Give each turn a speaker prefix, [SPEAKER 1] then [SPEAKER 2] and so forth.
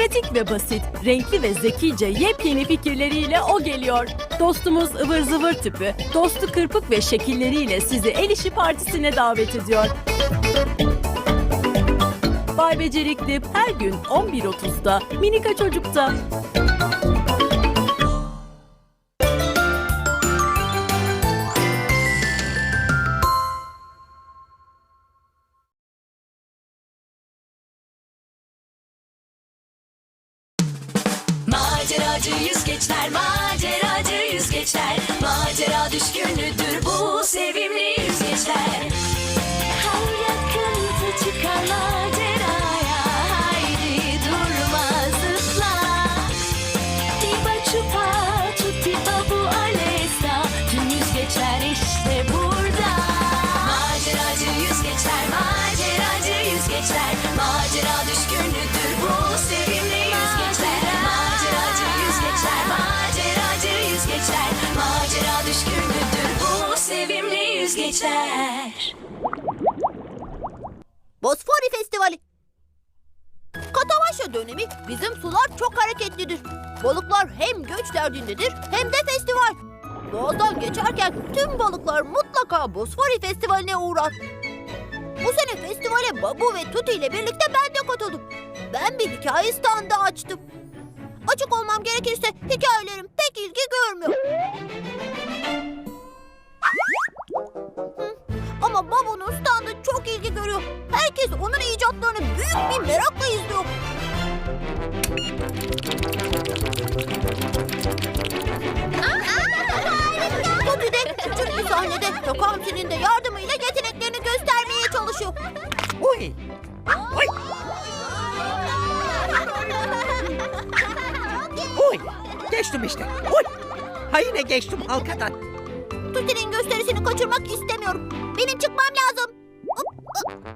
[SPEAKER 1] Pratik ve basit, renkli ve zekice yepyeni fikirleriyle o geliyor. Dostumuz ıvır zıvır tipi, dostu kırpık ve şekilleriyle sizi el işi partisine davet ediyor. Bay Becerikli her gün 11.30'da Minika Çocuk'ta.
[SPEAKER 2] Maceracı yüzgeçler, maceracı yüzgeçler. Macera düşkünüdür bu sevimli yüzgeçler. Her yakınsa çıkar maceraya. Haydi durma zıpla. Tiba çupa, tutiba bu alesta. Tüm yüzgeçler işte burada. Maceracı yüzgeçler, maceracı yüzgeçler. Macera yüzgeçler
[SPEAKER 3] Bosfori Festivali. Katavaşa dönemi bizim sular çok hareketlidir. Balıklar hem göç derdindedir hem de festival. Boğazdan geçerken tüm balıklar mutlaka Bosfori Festivali'ne uğrar. Bu sene festivale Babu ve Tuti ile birlikte ben de katıldım. Ben bir hikaye standı açtım. Açık olmam gerekirse hikayelerim Ama Babu'nun standı çok ilgi görüyor. Herkes onun icatlarını büyük bir merakla izliyor. Tuti de küçük bir sahnede Takamsi'nin de yardımıyla yeteneklerini göstermeye çalışıyor.
[SPEAKER 4] Uy! Uy! Uy! Geçtim işte. Uy! Ha yine geçtim halkadan.
[SPEAKER 3] Tuti'nin gösterisini kaçırmak istemiyorum. Benim çıkmam lazım.